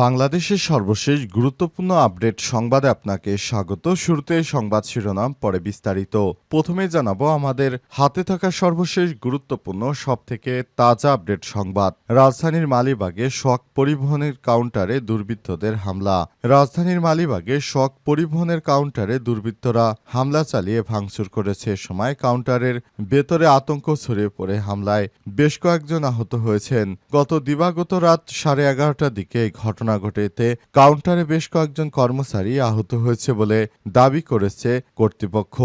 বাংলাদেশের সর্বশেষ গুরুত্বপূর্ণ আপডেট সংবাদে আপনাকে স্বাগত। শুরুতে সংবাদ শিরোনাম, পরে বিস্তারিত। প্রথমে জানাব আমাদের হাতে থাকা সর্বশেষ গুরুত্বপূর্ণ, সবথেকে তাজা আপডেট সংবাদ। রাজধানীর মালিবাগে শক পরিবহনের কাউন্টারে দুর্বৃত্তদের হামলা। রাজধানীর মালিবাগে শক পরিবহনের কাউন্টারে দুর্বৃত্তরা হামলা চালিয়ে ভাঙচুর করেছে। সময় কাউন্টারের ভেতরে আতঙ্ক ছড়িয়ে পড়ে হামলায় বেশ কয়েকজন আহত হয়েছেন। গত দিবাগত রাত সাড়ে এগারোটার দিকে এই ঘটনা ঘটে এতে কাউন্টারে বেশ কয়েকজন কর্মচারী আহত হয়েছে বলে দাবি করেছে কর্তৃপক্ষ।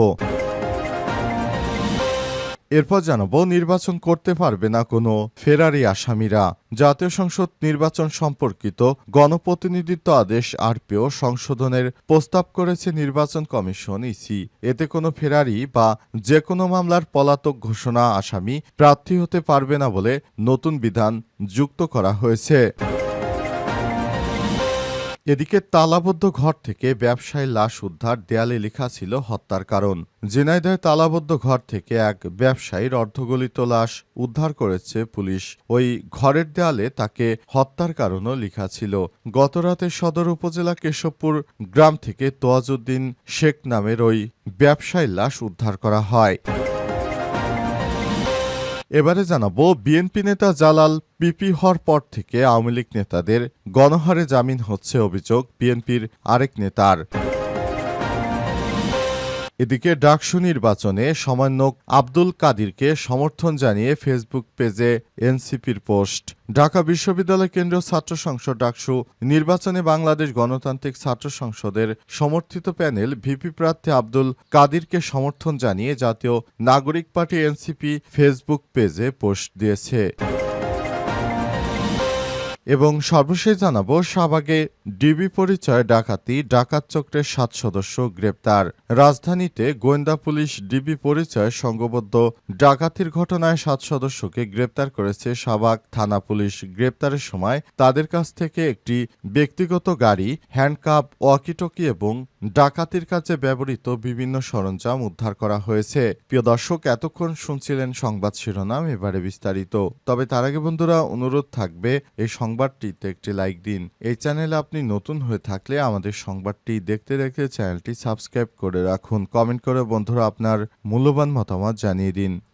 এরপর জানাব, নির্বাচন করতে পারবে না কোনো ফেরারি আসামিরা। জাতীয় সংসদ নির্বাচন সম্পর্কিত গণপ্রতিনিধিত্ব আদেশ আরপিও সংশোধনের প্রস্তাব করেছে নির্বাচন কমিশন ইসি। এতে কোনো ফেরারি বা যে কোনো মামলার পলাতক ঘোষণা আসামি প্রার্থী হতে পারবে না বলে নতুন বিধান যুক্ত করা হয়েছে। এদিকে তালাবদ্ধ ঘর থেকে ব্যবসায়ী লাশ উদ্ধার দেয়ালে লেখা ছিল হত্যার কারণ। ঝিনাইদহে তালাবদ্ধ ঘর থেকে এক ব্যবসায়ীর অর্ধগলিত লাশ উদ্ধার করেছে পুলিশ। ওই ঘরের দেয়ালে তাকে হত্যার কারণও লেখা ছিল। গতরাতে সদর উপজেলা কেশবপুর গ্রাম থেকে তোয়াজুদ্দিন শেখ নামের ওই ব্যবসায়ীর লাশ উদ্ধার করা হয়। এবারে জানাব বিএনপি নেতা জালাল পিপি হওয়ার পর থেকে আওয়ামী লীগ নেতাদের গণহারে জামিন হচ্ছে অভিযোগ বিএনপির আরেক নেতার। এদিকে ডাকসু নির্বাচনে সমন্বয়ক আব্দুল কাদিরকে সমর্থন জানিয়ে ফেসবুক পেজে এনসিপির পোস্ট। ঢাকা বিশ্ববিদ্যালয় কেন্দ্রীয় ছাত্র সংসদ ডাকসু নির্বাচনে বাংলাদেশ গণতান্ত্রিক ছাত্র সংসদের সমর্থিত প্যানেল ভিপি প্রার্থী আব্দুল কাদিরকে সমর্থন জানিয়ে Jatiya Nagarik party NCP Facebook পেজে পোস্ট দিয়েছে। এবং সর্বশেষ জানাব, শাহবাগে ডিবি পরিচয় ডাকাতি, ডাকাত চক্রের সাত সদস্য গ্রেপ্তার। রাজধানীতে গোয়েন্দা পুলিশ ডিবি পরিচয় সংঘবদ্ধ ডাকাতির ঘটনায় সাত সদস্যকে গ্রেপ্তার করেছে শাহবাগ থানা পুলিশ। গ্রেপ্তারের সময় তাদের কাছ থেকে একটি ব্যক্তিগত গাড়ি, হ্যান্ডকাপ, ওয়াকিটকি এবং ডাকাতির কাজে ব্যবহৃত বিভিন্ন সরঞ্জাম উদ্ধার করা হয়েছে। প্রিয় দর্শক, এতক্ষণ শুনছিলেন সংবাদ শিরোনাম, এবারে বিস্তারিত। তবে তার আগে বন্ধুরা, অনুরোধ থাকবে, এই সংবাদটিতে একটি লাইক দিন। এই চ্যানেলে আপনি নতুন হয়ে থাকলে আমাদের সংবাদটি দেখতে দেখতে চ্যানেলটি সাবস্ক্রাইব করে রাখুন। কমেন্ট করে বন্ধুরা আপনার মূল্যবান মতামত জানিয়ে দিন।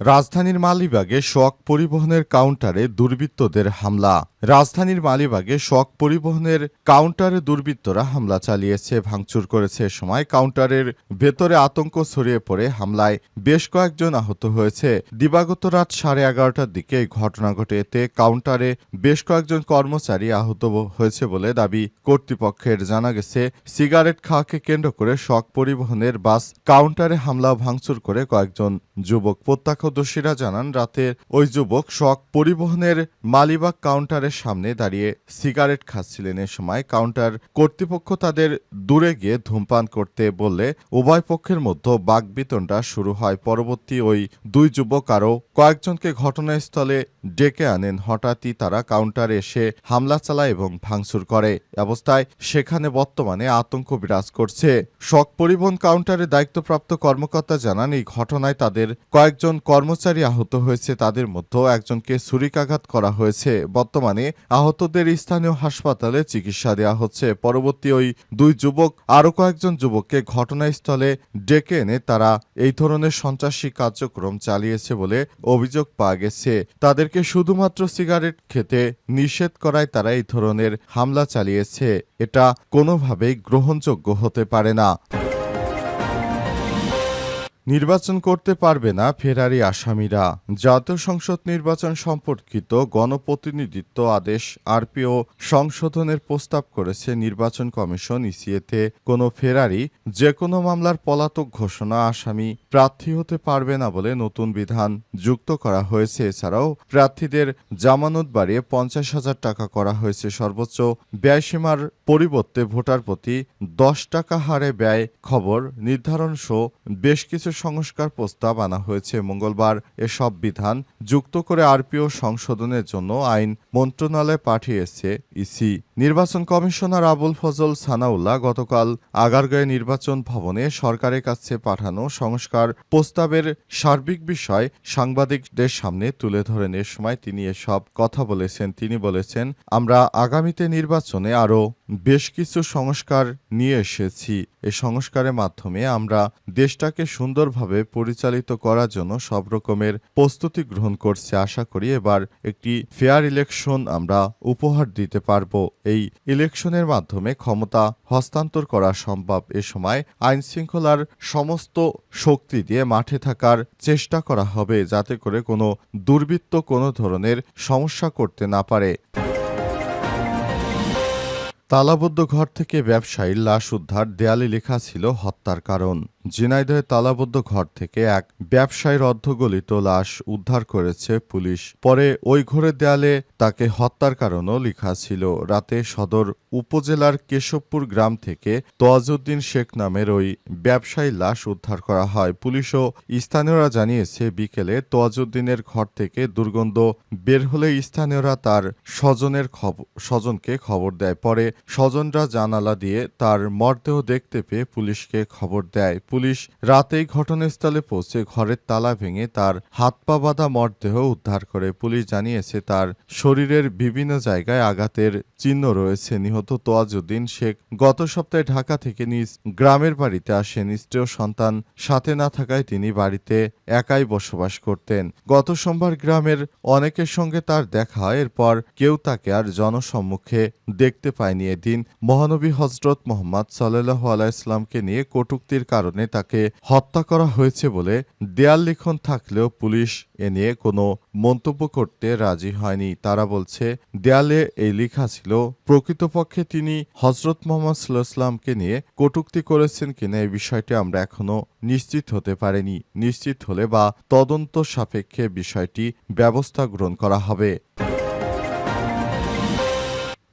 রাজধানীর মালিবাগে শক পরিবহনের কাউন্টারে দুর্বৃত্তদের হামলা। রাজধানীর মালিবাগে শক পরিবহনের কাউন্টারে দুর্বৃত্তরা হামলা চালিয়েছে, ভাঙচুর করেছে সময় কাউন্টারের ভেতরে আতঙ্ক ছড়িয়ে পড়ে হামলায় বেশ কয়েকজন আহত হয়েছে। দিবাগত রাত সাড়ে এগারোটার দিকে এই ঘটনা ঘটে। এতে কাউন্টারে বেশ কয়েকজন কর্মচারী আহত হয়েছে বলে দাবি কর্তৃপক্ষের জানা গেছে। সিগারেট খাওয়াকে কেন্দ্র করে শক পরিবহনের বাস কাউন্টারে হামলা ভাঙচুর করে কয়েকজন যুবক প্রত্যক্ষদর্শীরা জানান, রাতে ওই যুবক শক পরিবহনের মালিবাগ কাউন্টারের সামনে দাঁড়িয়ে সিগারেট খাচ্ছিলেন। এ সময় কাউন্টার কর্তৃপক্ষ তাদের দূরে গিয়ে ধূমপান করতে বললে উভয় পক্ষের মধ্যে বাগবিতণ্ডা শুরু হয়। পরবর্তী ওই দুই যুবক আরও কয়েকজনকে ঘটনাস্থলে ডেকে আনেন। হঠাৎই তারা কাউন্টারে এসে হামলা চালায় এবং ভাঙচুর করে। অবস্থায় সেখানে বর্তমানে আতঙ্ক বিরাজ করছে। শক পরিবহন কাউন্টারে দায়িত্বপ্রাপ্ত কর্মকর্তা জানান, এই ঘটনায় তাদের কয়েকজন কর্মচারী আহত হয়েছে, তাদের মধ্যে একজনকে ছুরিকাঘাত করা হয়েছে। বর্তমানে আহতদের স্থানীয় হাসপাতালে চিকিৎসা দেওয়া হচ্ছে। পরবর্তী ওই দুই যুবক, আরও কয়েকজন যুবককে ঘটনাস্থলে ডেকে এনে তারা এই ধরনের সন্ত্রাসী কার্যক্রম চালিয়েছে বলে অভিযোগ পাওয়া গেছে। তাদেরকে শুধুমাত্র সিগারেট খেতে নিষেধ করায় তারা এই ধরনের হামলা চালিয়েছে। এটা কোনোভাবেই গ্রহণযোগ্য হতে পারে না। নির্বাচন করতে পারবে না ফেরারি আসামিরা। জাতীয় সংসদ নির্বাচন সম্পর্কিত গণপ্রতিনিধিত্ব আদেশ আরপিও সংশোধনের প্রস্তাব করেছে নির্বাচন কমিশন ইসিএতে। কোনো ফেরারি যে কোনো মামলার পলাতক ঘোষণা আসামি প্রার্থী হতে পারবে না বলে নতুন বিধান যুক্ত করা হয়েছে। এছাড়াও প্রার্থীদের জামানত বাড়িয়ে পঞ্চাশ হাজার টাকা করা হয়েছে। সর্বোচ্চ ব্যয়সীমার পরিবর্তে ভোটার প্রতি দশ টাকা হারে ব্যয় খবর নির্ধারণ সহ বেশ কিছু সংস্কার প্রস্তাব আনা হয়েছে। মঙ্গলবার এসব বিধান যুক্ত করে আরপিও সংশোধনের জন্য আইন মন্ত্রণালয়ে পাঠিয়েছে ইসি। নির্বাচন কমিশনার আবুল ফজল সানাউল্লাহ গতকাল আগারগাঁয়ে নির্বাচন ভবনে সরকারের কাছে পাঠানো সংস্কার প্রস্তাবের সার্বিক বিষয় সাংবাদিকদের সামনে তুলে ধরেন। এ সময় তিনি এসব কথা বলেছেন। তিনি বলেছেন, আমরা আগামীতে নির্বাচনে আরও বেশ কিছু সংস্কার নিয়ে এসেছি। এ সংস্কারের মাধ্যমে আমরা দেশটাকে সুন্দরভাবে পরিচালিত করার জন্য সব রকমের প্রস্তুতি গ্রহণ করছে। আশা করি এবার একটি ফেয়ার ইলেকশন আমরা উপহার দিতে পারব। এই ইলেকশনের মাধ্যমে ক্ষমতা হস্তান্তর করা সম্ভব। এ সময় আইন শৃঙ্খলার সমস্ত শক্তি দিয়ে মাঠে থাকার চেষ্টা করা হবে, যাতে করে কোনো দুর্বৃত্ত কোনো ধরনের সমস্যা করতে না পারে। তালাবদ্ধ ঘর থেকে ব্যবসায়ীর লাশ উদ্ধার দেয়ালে লেখা ছিল হত্যার কারণ। ঝিনাইদহে তালাবদ্ধ ঘর থেকে এক ব্যবসায়ীর অর্ধগলিত লাশ উদ্ধার করেছে পুলিশ। পরে ওই ঘরের দেয়ালে তাকে হত্যার কারণও লেখা ছিল। রাতে সদর উপজেলার কেশবপুর গ্রাম থেকে তোয়াজুদ্দিন শেখ নামের ওই ব্যবসায়ীর লাশ উদ্ধার করা হয়। পুলিশ ও স্থানীয়রা জানিয়েছে, বিকেলে তোয়াজুদ্দিনের ঘর থেকে দুর্গন্ধ বের হলে স্থানীয়রা তার স্বজনের স্বজনকে খবর দেয়। পরে স্বজনরা জানালা দিয়ে তার মরদেহ দেখতে পেয়ে পুলিশকে খবর দেয়। পুলিশ রাতেই ঘটনাস্থলে পৌঁছে ঘরের তালা ভেঙে তার হাত পা বাঁধা মরদেহ উদ্ধার করে। পুলিশ জানিয়েছে, তার শরীরের বিভিন্ন জায়গায় আঘাতের চিহ্ন রয়েছে। নিহত তোয়াজুদ্দিন শেখ গত সপ্তাহে ঢাকা থেকে নিজ গ্রামের বাড়িতে আসেন। স্ত্রী সন্তান সাথে না থাকায় তিনি বাড়িতে একাই বসবাস করতেন। গত সোমবার গ্রামের অনেকের সঙ্গে তার দেখা হয়। এরপর কেউ তাকে আর জনসম্মুখে দেখতে পায়নি। এদিন মহানবী হজরত মোহাম্মদ সাল্লাহ আলাইসলামকে নিয়ে কটুক্তির কারণে তাকে হত্যা করা হয়েছে বলে দেয়াল লিখন থাকলেও পুলিশ এ নিয়ে কোনো মন্তব্য করতে রাজি হয়নি। তারা বলছে, দেয়ালে এই লেখা ছিল, প্রকৃতপক্ষে তিনি হজরত মোহাম্মদ সাল্লাহামকে নিয়ে কটুক্তি করেছেন কিনা এই বিষয়টি আমরা এখনও নিশ্চিত হতে পারিনি। নিশ্চিত হলে বা তদন্ত সাপেক্ষে বিষয়টি ব্যবস্থা গ্রহণ করা হবে।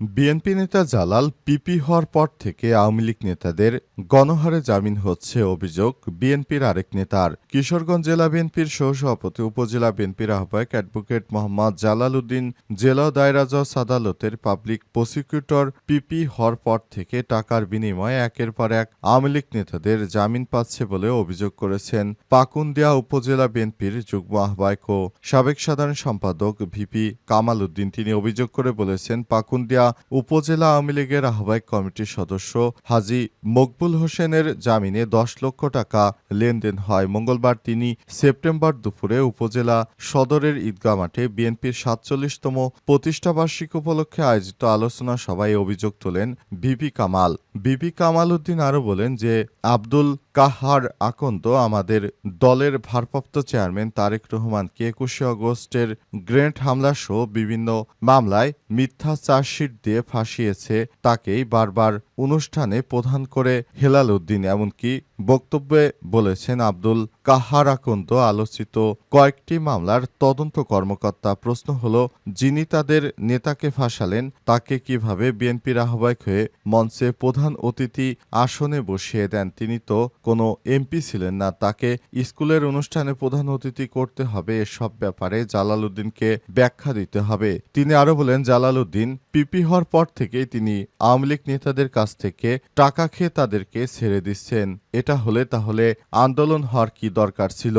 বিএনপি নেতা জালাল পিপি হওয়ার পর থেকে আওয়ামী লীগ নেতাদের গণহারে জামিন হচ্ছে অভিযোগ বিএনপির আরেক নেতার। কিশোরগঞ্জ জেলা বিএনপির সহসভাপতি, উপজেলা বিএনপির আহ্বায়ক অ্যাডভোকেট মোহাম্মদ জালাল উদ্দিন জেলা দায়রা জজ আদালতের পাবলিক প্রসিকিউটর পিপি হওয়ার পর থেকে টাকার বিনিময়ে একের পর এক আওয়ামী লীগ নেতাদের জামিন পাচ্ছে বলে অভিযোগ করেছেন পাকুন্দিয়া উপজেলা বিএনপির যুগ্ম আহ্বায়ক ও সাবেক সাধারণ সম্পাদক ভিপি কামাল উদ্দিন তিনি অভিযোগ করে বলেছেন, পাকুন্দিয়া উপজেলা আওয়ামী লীগের আহ্বায়ক কমিটির সদস্য হাজি মকবুল হোসেনের জামিনে দশ লক্ষ টাকা লেনদেন হয়। মঙ্গলবার তিনি সেপ্টেম্বর দুপুরে উপজেলা সদরের ঈদগাহ মাঠে বিএনপির সাতচল্লিশতম প্রতিষ্ঠাবার্ষিক উপলক্ষে আয়োজিত আলোচনা সভায় অভিযোগ তোলেন বিপি কামাল। বিপি কামাল উদ্দিন আরও বলেন যে, আব্দুল কাহার আকন্দ আমাদের দলের ভারপ্রাপ্ত চেয়ারম্যান তারেক রহমানকে একুশে আগস্টের গ্রেনেড হামলা সহ বিভিন্ন মামলায় মিথ্যা চার্জশিট দিয়ে ফাঁসিয়েছে তাকেই বারবার অনুষ্ঠানে প্রধান করে হেলাল উদ্দিন, এমনকি বক্তব্যে বলেছেন আব্দুল কাহার আকন্দ আলোচিত কয়েকটি মামলার তদন্ত কর্মকর্তা। প্রশ্ন হল, যিনি তাদের নেতাকে ফাঁসালেন, তাকে কীভাবে বিএনপির আহ্বায়ক হয়ে মঞ্চে প্রধান অতিথি আসনে বসিয়ে দেন? তিনি তো কোনো এমপি ছিলেন না, তাকে স্কুলের অনুষ্ঠানে প্রধান অতিথি করতে হবে এসব ব্যাপারে জালালউদ্দিনকে ব্যাখ্যা দিতে হবে। তিনি আরও বলেন, জালালউদ্দিন পিপি হওয়ার পর থেকেই তিনি আওয়ামী লীগ নেতাদের কাছ থেকে টাকা খেয়ে তাদেরকে ছেড়ে দিচ্ছেন। এটা হলে তাহলে আন্দোলন হওয়ার কি দরকার ছিল?